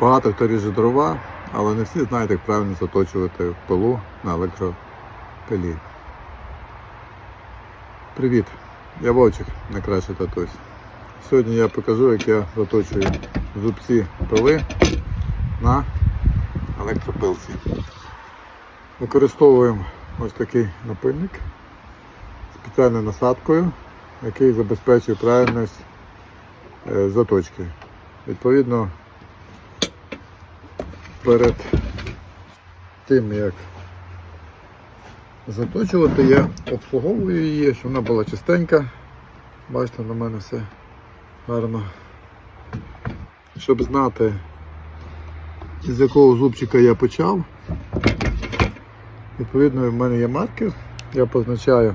Багато хто ріже дрова, але не всі знають, як правильно заточувати пилу на електропилі. Привіт! Я Вовчик, найкращий татусь. Сьогодні я покажу, як я заточую зубці пили на електропилці. Використовуємо ось такий напильник спеціальною насадкою, який забезпечує правильність е, заточки. Відповідно, перед тим як заточувати, я обслуговую її, щоб вона була чистенька. Бачите, на мене все гарно. Щоб знати, з якого зубчика я почав. Відповідно, в мене є маркер, я позначаю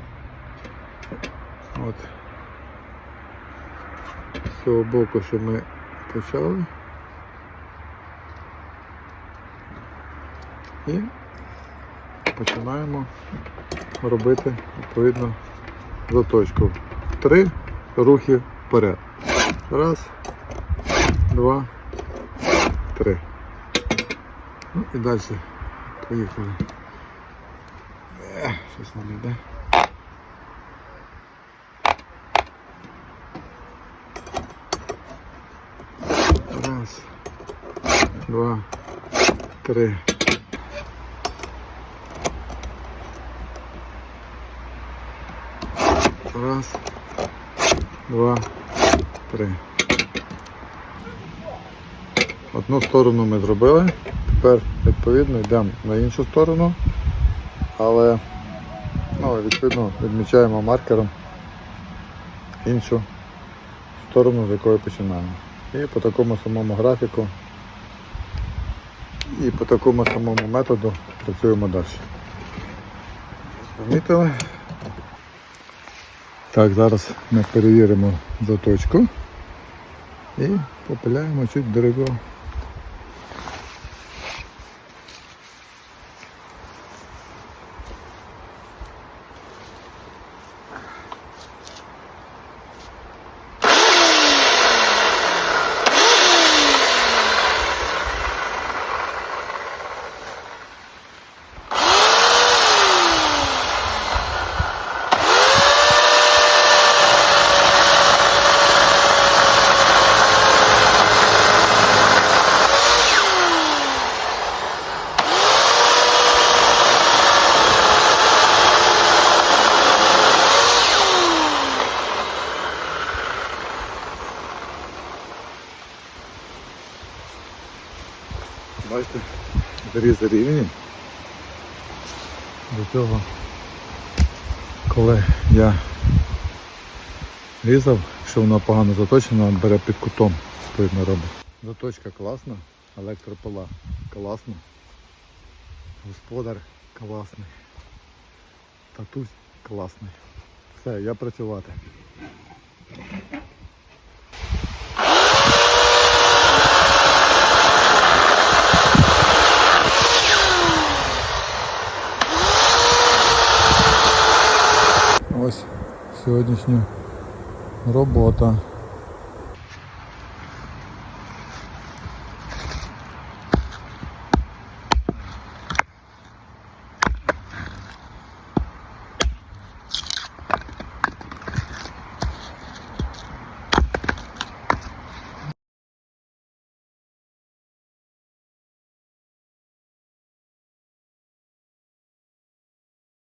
от з цього боку, що ми почали. І починаємо робити відповідно заточку. Три рухи вперед. Раз, два, три. Ну і далі. Поїхали. Ех, Щось не йде. Раз, два, три. Раз, два, три. Одну сторону ми зробили. Тепер відповідно йдемо на іншу сторону, але ну, відповідно відмічаємо маркером іншу сторону, з якої починаємо. І по такому самому графіку і по такому самому методу працюємо далі. Помітили? Так, зараз ми перевіримо заточку і попиляємо чуть дерево. Бачите, зарізи рівні. До цього, коли я різав, якщо вона погано заточена, бере під кутом, відповідно робить. Заточка класна, електропила класна, господар класний, татусь класний. Все, я працювати. Ось сьогоднішня робота.